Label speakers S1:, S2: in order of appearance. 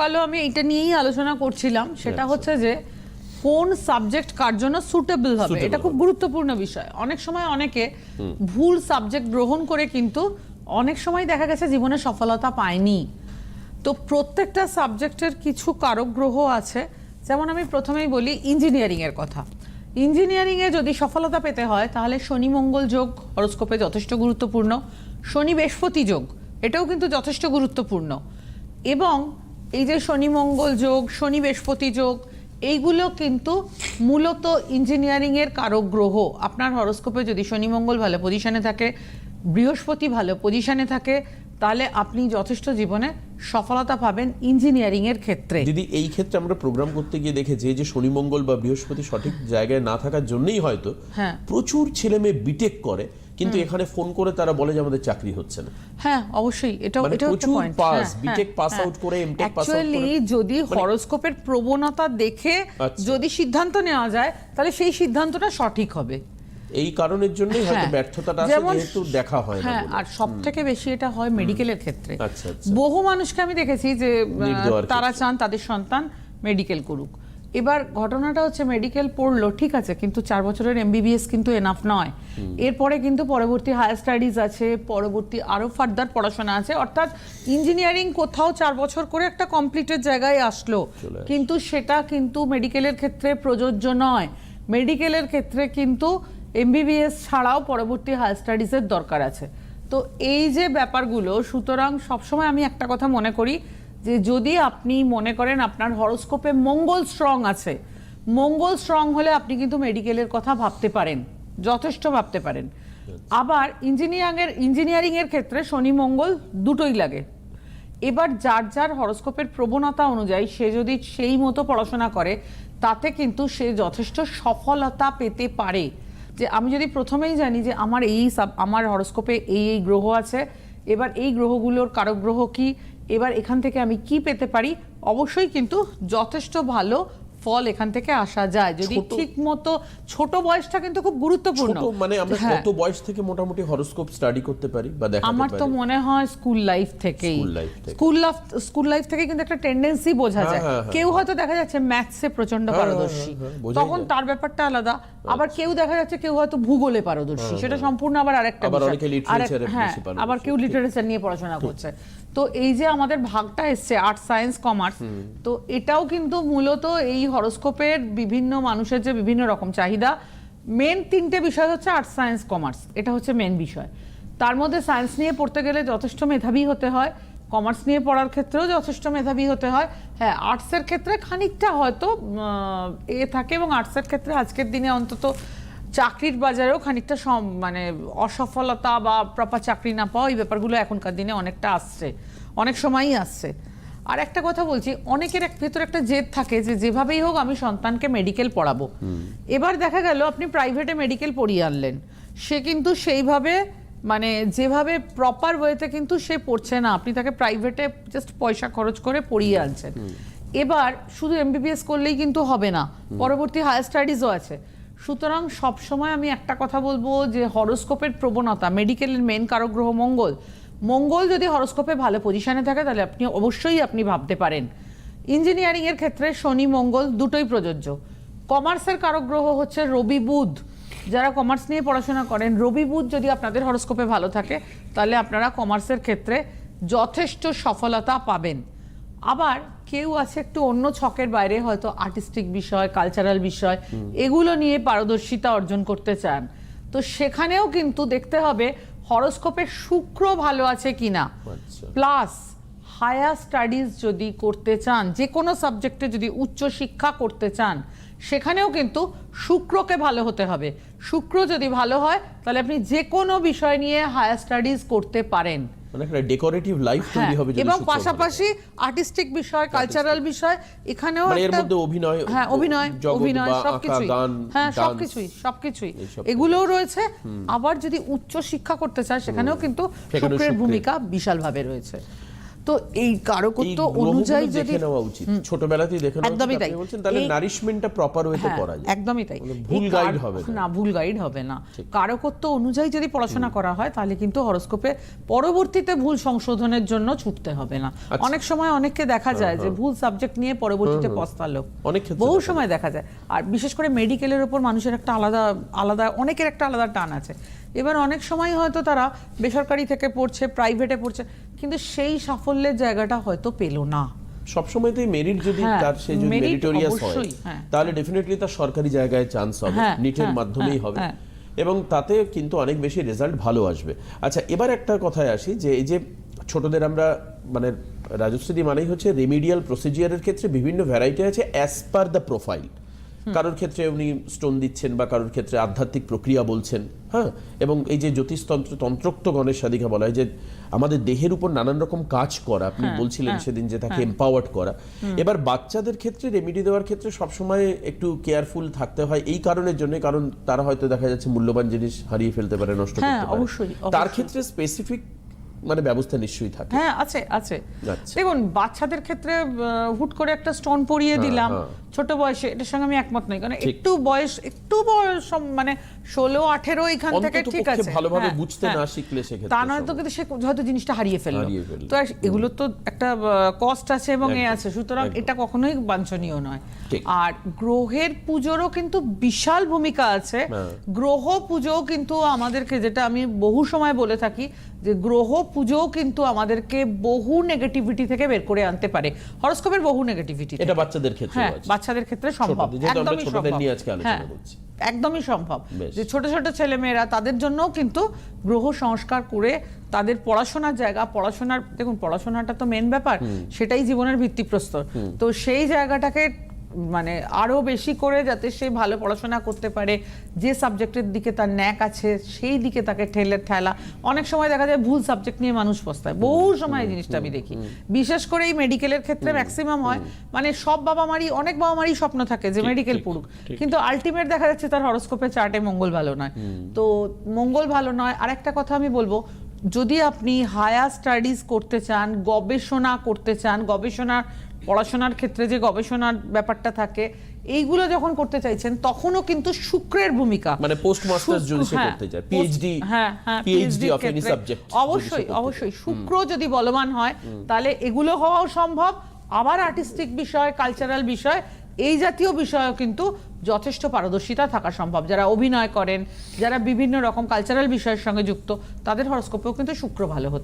S1: কালও আমি এটা নিয়েই আলোচনা করছিলাম। সেটা হচ্ছে যে কোন সাবজেক্ট কার জন্য সুটেবল হবে? এটা খুব গুরুত্বপূর্ণ বিষয়। অনেক সময় অনেকে ভুল সাবজেক্ট গ্রহণ করে কিন্তু অনেক সময় দেখা গেছে জীবনে সফলতা পায়নি। তো প্রত্যেকটা সাবজেক্টের কিছু কারক গ্রহ আছে। যেমন আমি প্রথমেই বলি ইঞ্জিনিয়ারিং এর কথা। ইঞ্জিনিয়ারিং এ যদি সফলতা পেতে হয় তাহলে শনি মঙ্গল যোগ হরস্কোপে যথেষ্ট গুরুত্বপূর্ণ। শনি বৃহস্পতি যোগ এটাও কিন্তু যথেষ্ট গুরুত্বপূর্ণ। এবং এই যে শনি মঙ্গল যোগ শনি বৃহস্পতি যোগ এইগুলো কিন্তু মূলত ইঞ্জিনিয়ারিং এর কারক গ্রহ আপনার হরস্কোপে যদি শনি মঙ্গল ভালো পজিশনে থাকে বৃহস্পতি ভালো পজিশনে থাকে তাহলে আপনি যথেষ্ট জীবনে সফলতা পাবেন ইঞ্জিনিয়ারিং এর ক্ষেত্রে
S2: যদি এই ক্ষেত্রে আমরা প্রোগ্রাম করতে গিয়ে দেখেছি যে শনি মঙ্গল বা বৃহস্পতি সঠিক জায়গায় না থাকার জন্যই হয়তো
S1: হ্যাঁ।
S2: প্রচুর ছেলে মেয়ে বিটেক করে কিন্তু এখানে ফোন করে তারা বলে যে আমাদের চাকরি হচ্ছে না।
S1: হ্যাঁ অবশ্যই
S2: মানে
S1: এটাও একটা point
S2: pass, B.Tech pass out করে, pass out
S1: অ্যাকচুয়ালি
S2: করে।
S1: যদি হরোস্কোপের প্রবণতা দেখে
S2: আচ্ছা।
S1: যদি সিদ্ধান্ত নেওয়া যায় তাহলে সেই সিদ্ধান্তটা সঠিক হবে।
S2: এই কারণের জন্যই হয়তো
S1: হ্যাঁ।
S2: ব্যর্থতা আছে
S1: যেমন-
S2: যেহেতু দেখা হয় না
S1: হ্যাঁ আর সব থেকে বেশি এটা হয় মেডিকেলের ক্ষেত্রে।
S2: আচ্ছা, আচ্ছা।
S1: বহু মানুষকে আমি দেখেছি যে তারা চান তাদের সন্তান মেডিকেল করুক। এবার ঘটনাটা হচ্ছে মেডিকেল পড়ল ঠিক আছে কিন্তু চার বছরের এমবিবিএস কিন্তু এনাফ নয়। এরপরে কিন্তু পরবর্তী হায়ার স্টাডিজ আছে পরবর্তী আরও ফার্দার পড়াশোনা আছে অর্থাৎ ইঞ্জিনিয়ারিং কোথাও চার বছর করে একটা কমপ্লিটের জায়গায় আসলো। কিন্তু সেটা কিন্তু মেডিকেলের ক্ষেত্রে প্রযোজ্য নয়। মেডিকেলের ক্ষেত্রে কিন্তু এমবিবিএস ছাড়াও পরবর্তী হায়ার স্টাডিজের দরকার আছে। তো এই যে ব্যাপারগুলো সুতরাং সবসময় আমি একটা কথা মনে করি যে যদি আপনি মনে করেন আপনার হরোস্কোপে মঙ্গল স্ট্রং আছে মঙ্গল স্ট্রং হলে আপনি কিন্তু মেডিকেলের কথা ভাবতে পারেন যথেষ্ট ভাবতে পারেন। আবার ইঞ্জিনিয়ারিং এর ইঞ্জিনিয়ারিং এর ক্ষেত্রে শনি মঙ্গল দুটোই লাগে। এবার যার যার হরোস্কোপের প্রবণতা অনুযায়ী সে যদি সেই মতো পড়াশোনা করে তাতে কিন্তু সে যথেষ্ট সফলতা পেতে পারে। যে আমি যদি প্রথমেই জানি যে আমার এই সাব আমার হরোস্কোপে এই এই গ্রহ আছে এবার এই গ্রহগুলোর কারক গ্রহ কি এবার এখান থেকে আমি কি পেতে পারি? অবশ্যই কিন্তু যথেষ্ট ভালো ফল এখান থেকে আসা যায়। যদি ঠিক মতো ছোট বয়সটা কিন্তু খুব গুরুত্বপূর্ণ।
S2: মানে আমরা
S1: হ্যাঁ।
S2: কত বয়স থেকে মোটামুটি হরোস্কোপ স্টাডি করতে পারি বা দেখাতে
S1: আমার তো মনে হয় স্কুল লাইফ থেকেই।
S2: থেকে।
S1: স্কুল লাইফ স্কুল লাইফ থেকে কিন্তু একটা টেন্ডেন্সি বোঝা
S2: হ্যাঁ,
S1: যায়।
S2: হ্যাঁ।
S1: কেউ হয়তো দেখা যাচ্ছে ম্যাথসে
S2: প্রচণ্ড
S1: পারদর্শী। তখন তার ব্যাপারটা আলাদা। আবার কেউ দেখা যাচ্ছে কেউ হয়তো ভূগোলে পারদর্শী। সেটা সম্পূর্ণ আবার আরেকটা
S2: আবার অনেকে
S1: আরেক- হ্যাঁ
S2: বেশি পারদর্শী।
S1: আবার কেউ লিটারেচার নিয়ে পড়াশোনা করছে। তো এই যে আমাদের ভাগটা এসছে আর্টস সায়েন্স কমার্স তো এটাও কিন্তু মূলত এই হরোস্কোপের বিভিন্ন মানুষের যে বিভিন্ন রকম চাহিদা মেন তিনটে বিষয় হচ্ছে আর্টস সায়েন্স কমার্স এটা হচ্ছে মেন বিষয়। তার মধ্যে সায়েন্স নিয়ে পড়তে গেলে যথেষ্ট মেধাবী হতে হয় কমার্স নিয়ে পড়ার ক্ষেত্রেও যথেষ্ট মেধাবী হতে হয়। হ্যাঁ আর্টসের ক্ষেত্রে খানিকটা হয়তো এ থাকে এবং আর্টসের ক্ষেত্রে আজকের দিনে অন্তত চাকরির বাজারেও খানিকটা সম- মানে অসফলতা বা প্রপার চাকরি না পাওয়া এই ব্যাপারগুলো এখনকার দিনে অনেকটা আসছে। অনেক সময়ই আসছে। আর একটা কথা বলছি অনেকের এক ভেতর একটা জেদ থাকে যে যেভাবেই হোক আমি সন্তানকে মেডিকেল পড়াবো। এবার দেখা গেল আপনি প্রাইভেটে মেডিকেল পড়িয়ে আনলেন। সে কিন্তু সেইভাবে মানে যেভাবে প্রপার ওয়েতে কিন্তু সে পড়ছে না। আপনি তাকে প্রাইভেটে জাস্ট পয়সা খরচ করে পড়িয়ে আনছেন। এবার শুধু এমবিবিএস করলেই কিন্তু হবে না। পরবর্তী হায়ার স্টাডিজও আছে। সুতরাং সবসময় আমি একটা কথা বলব যে হরোস্কোপের প্রবণতা, মেডিকেলের মেন কারক গ্রহ মঙ্গল। মঙ্গল যদি হরোস্কোপে ভালো পজিশনে থাকে, তাহলে আপনি অবশ্যই আপনি ভাবতে পারেন। ইঞ্জিনিয়ারিং এর ক্ষেত্রে শনি, মঙ্গল দুটোই প্রযোজ্য। কমার্সের কারক গ্রহ হচ্ছে রবি বুধ। যারা কমার্স নিয়ে পড়াশোনা করেন, রবি বুধ যদি আপনাদের হরোস্কোপে ভালো থাকে, তাহলে আপনারা কমার্সের ক্ষেত্রে যথেষ্ট সফলতা পাবেন। আবার কেউ আছে একটু অন্য ছকের বাইরে হয়তো আর্টিস্টিক বিষয় কালচারাল বিষয় এগুলো নিয়ে পারদর্শিতা অর্জন করতে চান। তো সেখানেও কিন্তু দেখতে হবে হরোস্কোপে শুক্র ভালো আছে কিনা। প্লাস হায়ার স্টাডিজ যদি করতে চান যে কোনো সাবজেক্টে যদি উচ্চ শিক্ষা করতে চান সেখানেও কিন্তু শুক্রকে ভালো হতে হবে। শুক্র যদি ভালো হয় তাহলে আপনি যে কোনো বিষয় নিয়ে হায়ার স্টাডিজ করতে পারেন।
S2: মানে একটা ডেকোরেটিভ লাইফ
S1: হ্যাঁ,
S2: তৈরি হবে
S1: এবং পাশাপাশি আর্টিস্টিক বিষয় কালচারাল বিষয় এখানেও
S2: মানে এর মধ্যে অভিনয়,
S1: হ্যাঁ অভিনয় অভিনয় সবকিছুই। হ্যাঁ সবকিছুই সবকিছুই। এগুলোও রয়েছে। আবার যদি উচ্চ শিক্ষা করতে চায় সেখানেও কিন্তু
S2: ভূমিকা
S1: বিশাল
S2: শুক্রের।
S1: ভূমিকা বিশালভাবে রয়েছে। তো এই কারকত্ব অনুযায়ী যদি
S2: নেওয়া উচিত। ছোটবেলাতেই দেখে নেওয়া উচিত।
S1: একদমই তাই।
S2: বলছেন তাহলে নারিশমেন্টটা প্রপার ওয়েতে
S1: হ্যাঁ,
S2: করা যায়।
S1: একদমই তাই।
S2: মানে ভুল
S1: কার-
S2: হবে না।
S1: ভুল গাইড হবে না। কারকত্ব অনুযায়ী যদি পড়াশোনা করা হয় তাহলে কিন্তু হরোস্কোপে পরবর্তীতে ভুল সংশোধনের জন্য ছুটতে হবে না।
S2: আচ্ছা।
S1: অনেক সময় অনেককে দেখা যায় যে ভুল সাবজেক্ট নিয়ে পরবর্তীতে পস্তালো।
S2: অনেক
S1: বহু সময় দেখা যায়। আর বিশেষ করে মেডিকেলের উপর মানুষের একটা আলাদা আলাদা অনেকের একটা আলাদা টান আছে। এবার অনেক সময় হয়তো তারা বেসরকারি থেকে পড়ছে প্রাইভেটে পড়ছে। কিন্তু সেই সাফল্যের জায়গাটা হয়তো পেল না।
S2: সবসময়তেই মেরিট যদি
S1: হ্যাঁ,
S2: তার সে যদি মেরিটোরিয়াস হয়
S1: হ্যাঁ।
S2: তাহলে ডেফিনেটলি তার সরকারি জায়গায় চান্স হবে নিটের
S1: হ্যাঁ,
S2: মাধ্যমেই হবে। এবং তাতে কিন্তু অনেক বেশি রেজাল্ট ভালো আসবে। আচ্ছা এবার একটা কথায় আসি যে এই যে ছোটদের আমরা মানে রাজশ্রী মানেই হচ্ছে রেমিডিয়াল প্রসিজিয়ারের ক্ষেত্রে বিভিন্ন ভ্যারাইটি আছে অ্যাজ পার দ্য প্রোফাইল কারোর ক্ষেত্রে উনি স্টোন দিচ্ছেন বা কারোর ক্ষেত্রে আধ্যাত্মিক প্রক্রিয়া বলছেন হ্যাঁ? এবং এই যে জ্যোতিষতন্ত্র তন্ত্রোক্ত গণের সাধিকা বলা হয় যে আমাদের দেহের উপর নানান রকম কাজ করা আপনি
S1: হ্যাঁ,
S2: বলছিলেন সেদিন যে তাকে এম্পাওয়ার্ড করা। এবার বাচ্চাদের ক্ষেত্রে রেমিডি দেওয়ার ক্ষেত্রে সবসময় একটু কেয়ারফুল থাকতে হয় এই কারণের জন্য কারণ তারা হয়তো দেখা যাচ্ছে মূল্যবান জিনিস হারিয়ে ফেলতে পারে নষ্ট
S1: হ্যাঁ,
S2: করতে পারে।
S1: অবশ্যই,
S2: তার ক্ষেত্রে স্পেসিফিক মানে ব্যবস্থা নিশ্চয়ই থাকে।
S1: হ্যাঁ আছে আছে।
S2: আচ্ছা।
S1: দেখুন বাচ্চাদের ক্ষেত্রে হুট করে একটা স্টোন পরিয়ে দিলাম
S2: হ্যাঁ।
S1: ছোট বয়সে এটার সঙ্গে আমি একমত নই। কারণ একটু বয়স একটু বয়স মানে ষোলো আঠেরো এখান থেকে ঠিক আছে।
S2: ভালোভাবে
S1: হ্যাঁ,
S2: বুঝতে
S1: হ্যাঁ।
S2: না শিখলে সেক্ষেত্রে
S1: তা নয় তো কিন্তু সে হয়তো জিনিসটা হারিয়ে ফেলল। তো এগুলোর তো একটা কস্ট আছে এবং এ আছে। সুতরাং এটা কখনোই বাঞ্ছনীয় নয়। আর গ্রহের পুজোরও কিন্তু বিশাল ভূমিকা আছে।
S2: হ্যাঁ।
S1: গ্রহ পুজো কিন্তু আমাদেরকে যেটা আমি বহু সময় বলে থাকি যে গ্রহ পুজোও কিন্তু আমাদেরকে বহু নেগেটিভিটি থেকে বের করে আনতে পারে। হরস্কোপের বহু নেগেটিভিটি
S2: এটা বাচ্চাদের ক্ষেত্রে
S1: হ্যাঁ বাচ্চাদের ক্ষেত্রে সম্ভব
S2: আমরা
S1: একদমই সম্ভব।
S2: নিয়ে আজকে আলোচনা
S1: হ্যাঁ
S2: করছি।
S1: একদমই সম্ভব। যে ছোট ছোট ছেলে মেয়েরা তাদের জন্যও কিন্তু গ্রহ সংস্কার করে তাদের পড়াশোনার জায়গা পড়াশোনার দেখুন পড়াশোনাটা তো মেন ব্যাপার সেটাই জীবনের ভিত্তিপ্রস্তর। তো সেই জায়গাটাকে মানে আরও বেশি করে যাতে সে ভালো পড়াশোনা করতে পারে যে সাবজেক্টের দিকে তার ন্যাক আছে সেই দিকে তাকে ঠেলে ঠেলা। অনেক সময় দেখা যায় ভুল সাবজেক্ট নিয়ে মানুষ পস্তায়। বহু সময় এই জিনিসটা আমি দেখি। বিশেষ করে এই মেডিকেলের ক্ষেত্রে ম্যাক্সিমাম হয়। মানে সব বাবা মারই অনেক বাবা মারই স্বপ্ন থাকে যে মেডিকেল পড়ুক। কিন্তু আলটিমেট দেখা যাচ্ছে তার হরোস্কোপে চার্টে মঙ্গল ভালো নয়। তো মঙ্গল ভালো নয়। আর একটা কথা আমি বলব যদি আপনি হায়ার স্টাডিজ করতে চান গবেষণা করতে চান গবেষণা পড়াশোনার ক্ষেত্রে যে গবেষণার ব্যাপারটা থাকে এইগুলো যখন করতে চাইছেন তখনও কিন্তু শুক্রের ভূমিকা।
S2: মানে post masters যদি সে
S1: হ্যাঁ,
S2: করতে চায়, PhD
S1: হ্যাঁ হ্যাঁ
S2: PhD
S1: PhD
S2: of any
S1: ক্ষেত্রে।
S2: subject যদি সে
S1: অবশ্যই অবশ্যই। শুক্র যদি বলবান হয় তাহলে এগুলো হওয়াও সম্ভব। আবার আর্টিস্টিক বিষয় কালচারাল বিষয় এই জাতীয় বিষয়ও কিন্তু যথেষ্ট পারদর্শিতা থাকা সম্ভব। যারা অভিনয় করেন যারা বিভিন্ন রকম কালচারাল বিষয়ের সঙ্গে যুক্ত তাদের হরস্কোপেও কিন্তু শুক্র ভালো হতে